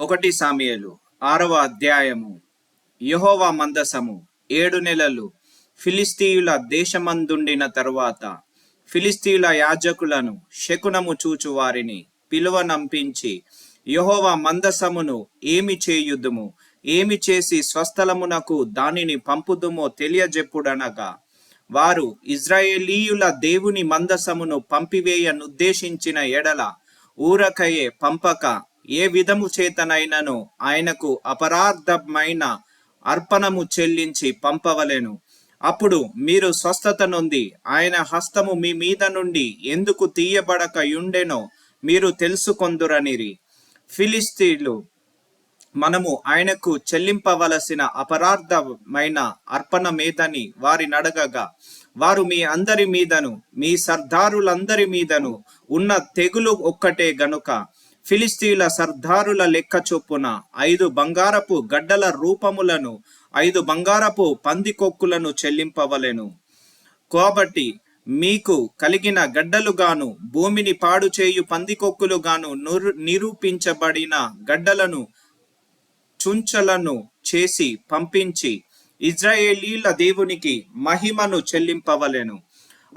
ఒకటి సామియలు ఆరవ అధ్యాయము. యహోవా మందసము. ఏడు నెలలు ఫిలిస్తీయుల దేశమందుండిన తరువాత ఫిలిస్తీయుల యాజకులను శకునము చూచు వారిని పిలువనంపించి యహోవా మందసమును ఏమి చేయుదుము? ఏమి చేసి స్వస్థలమునకు దానిని పంపుదుమో తెలియజెప్పుడనగా వారు ఇజ్రాయేలీయుల దేవుని మందసమును పంపివేయనుద్దేశించిన ఎడల ఊరకయే పంపక ఏ విధము చేతనైనను ఆయనకు అపరాధమైన అర్పణము చెల్లించి పంపవలెను. అప్పుడు మీరు స్వస్థత నుండి ఆయన హస్తము మీ మీద నుండి ఎందుకు తీయబడక యుండెనో మీరు తెలుసుకొందురనిరి. ఫిలిస్తీన్లు మనము ఆయనకు చెల్లింపవలసిన అపరాధమైన అర్పణమేదని వారి నడగగా వారు మీ అందరి మీదను మీ సర్దారులందరి మీదను ఉన్న తెగులు ఒక్కటే గనుక ఫిలిస్తీన్ల సర్దారుల లెక్క చొప్పున ఐదు బంగారపు గడ్డల రూపములను ఐదు బంగారపు పందికొక్కులను చెల్లింపవలెను. కాబట్టి మీకు కలిగిన గడ్డలుగాను భూమిని పాడు చేయు పందికొక్కులుగాను నిరు- నిరూపించబడిన గడ్డలను చుంచలను చేసి పంపించి ఇజ్రాయేలీల దేవునికి మహిమను చెల్లింపవలెను.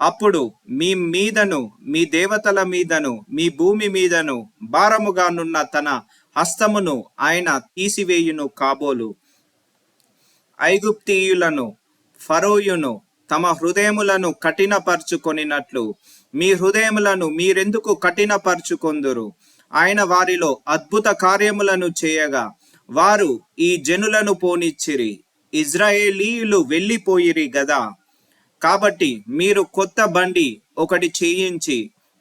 అప్పుడు మీ మీదను మీ దేవతల మీదను మీ భూమి మీదను భారముగానున్న తన హస్తమును ఆయన తీసివేయును కాబోలు. ఐగుప్తీయులను ఫరోయును తమ హృదయములను కఠినపరుచుకొనినట్లు మీ హృదయములను మీరెందుకు కఠినపరుచుకొందురు? ఆయన వారిలో అద్భుత కార్యములను చేయగా వారు ఈ జనులను పోనిచ్చిరి ఇజ్రాయేలీయులు వెళ్ళిపోయిరి గదా. కాబట్టి మీరు కొత్త బండి ఒకటి చేయించి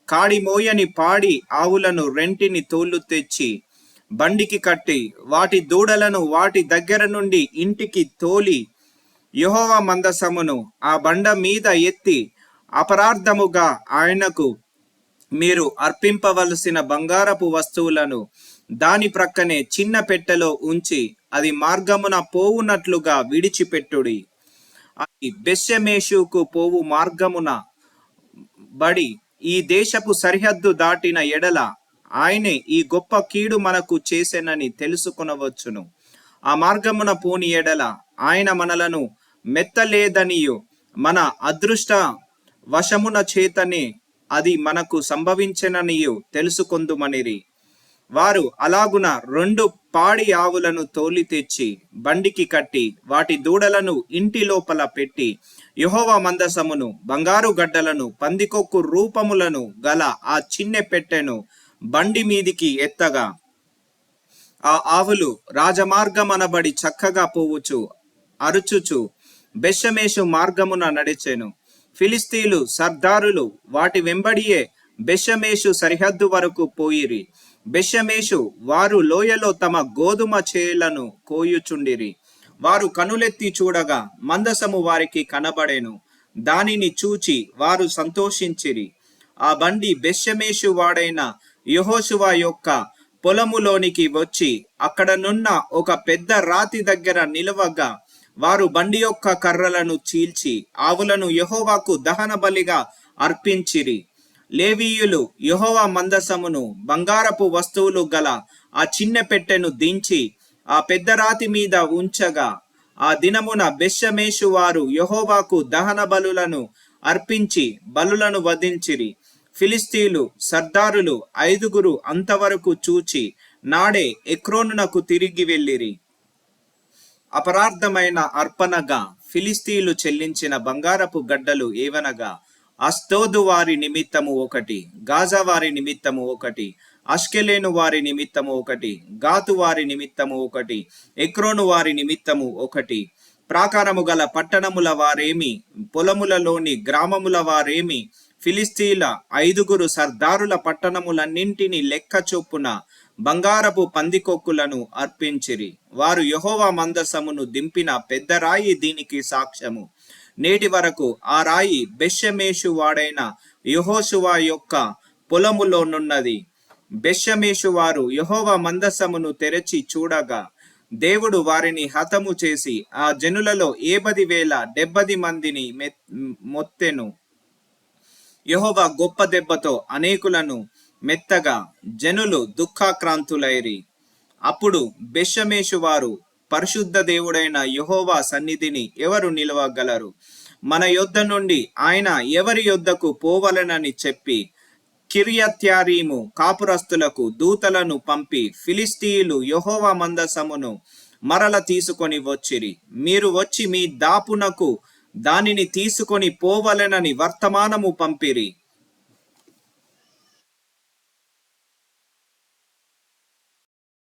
కాడి మోయని పాడి ఆవులను రెంటిని తోలు తెచ్చి బండికి కట్టి వాటి దూడలను వాటి దగ్గర నుండి ఇంటికి తోలి యహోవ మందసమును ఆ బండ మీద ఎత్తి అపరార్థముగా ఆయనకు మీరు అర్పింపవలసిన బంగారపు వస్తువులను దాని ప్రక్కనే చిన్న పెట్టెలో ఉంచి అది మార్గమున పోవునట్లుగా విడిచిపెట్టుడి. అని బెస్సెమేషుకు పోవు మార్గమున బడి ఈ దేశపు సరిహద్దు దాటిన ఎడల ఆయనే ఈ గొప్ప కీడు మనకు చేసెనని తెలుసుకునవచ్చును. ఆ మార్గమున పోని ఎడల ఆయన మనలను మెత్తలేదనియు మన అదృష్ట వశమున చేతనే అది మనకు సంభవించననియు తెలుసుకొందుమనిరి. వారు అలాగున రెండు పాడి ఆవులను తోలి తెచ్చి బండికి కట్టి వాటి దూడలను ఇంటి లోపల పెట్టి యహోవ మందసమును బంగారు గడ్డలను పందికొక్కు రూపములను గల ఆ చిన్నె పెట్టెను బండి మీదికి ఎత్తగా. ఆ ఆవులు రాజమార్గమనబడి చక్కగా పోవుచు అరుచుచు బెషమేషు మార్గమున నడిచెను. ఫిలిస్తీన్లు సర్దారులు వాటి వెంబడియే బెషమేషు సరిహద్దు వరకు పోయిరి. బెషమేషు వారు లోయలో తమ గోధుమ చేలను కోయుచుండిరి. వారు కనులెత్తి చూడగా మందసము వారికి కనబడెను. దానిని చూచి వారు సంతోషించిరి. ఆ బండి బెషమేషు వాడైన యెహోషువ యొక్క పొలములోనికి వచ్చి అక్కడనున్న ఒక పెద్ద రాతి దగ్గర నిలవగా వారు బండి యొక్క కర్రలను చీల్చి ఆవులను యహోవాకు దహన బలిగా అర్పించిరి. లేవీయులు యహోవా మందసమును బంగారపు వస్తువులు గల ఆ చిన్న పెట్టెను దించి ఆ పెద్ద రాతి మీద ఉంచగా ఆ దినమున బెస్సమేషు వారు యహోవాకు దహన బలులను అర్పించి బలులను వధించిరి. ఫిలిస్తీన్లు సర్దారులు ఐదుగురు అంతవరకు చూచి నాడే ఎక్రోనునకు తిరిగి వెళ్ళిరి. అపరార్థమైన అర్పణగా ఫిలిస్తీన్లు చెల్లించిన బంగారపు గడ్డలు ఏవనగా అస్తోదు వారి నిమిత్తము ఒకటి గాజా వారి నిమిత్తము ఒకటి అష్కెలేను వారి నిమిత్తము ఒకటి గాతు వారి నిమిత్తము ఒకటి ఎక్రోను వారి నిమిత్తము ఒకటి. ప్రాకారము గల పట్టణముల వారేమి పొలములలోని గ్రామముల వారేమి ఫిలిస్తీన్ల ఐదుగురు సర్దారుల పట్టణములన్నింటినీ లెక్క చొప్పున బంగారపు పందికొక్కులను అర్పించిరి. వారు యహోవా మందసమును దింపిన పెద్ద రాయి దీనికి సాక్ష్యము. నేటి వరకు ఆ రాయి బెషమేషు వాడైన యహోశువా యొక్క పొలములోనున్నది. బెషమేషు వారు యహోవ మందసమును తెరచి చూడగా దేవుడు వారిని హతము చేసి ఆ జనులలో ఏబది వేల డెబ్బది మందిని మొత్తెను. యహోవ గొప్ప దెబ్బతో అనేకులను మెత్తగా జనులు దుఃఖాక్రాంతులైరి. అప్పుడు బెషమేషు వారు పరిశుద్ధ దేవుడైన యహోవా సన్నిధిని ఎవరు నిలవగలరు? మన యొద్ద నుండి ఆయన ఎవరి యొద్దకు పోవలనని చెప్పి కిరియత్యారీము కాపురస్తులకు దూతలను పంపి ఫిలిస్తీయులు యెహోవా మందసమును మరల తీసుకొని వచ్చిరి. మీరు వచ్చి మీ దాపునకు దానిని తీసుకొని పోవలెనని వర్తమానము పంపిరి.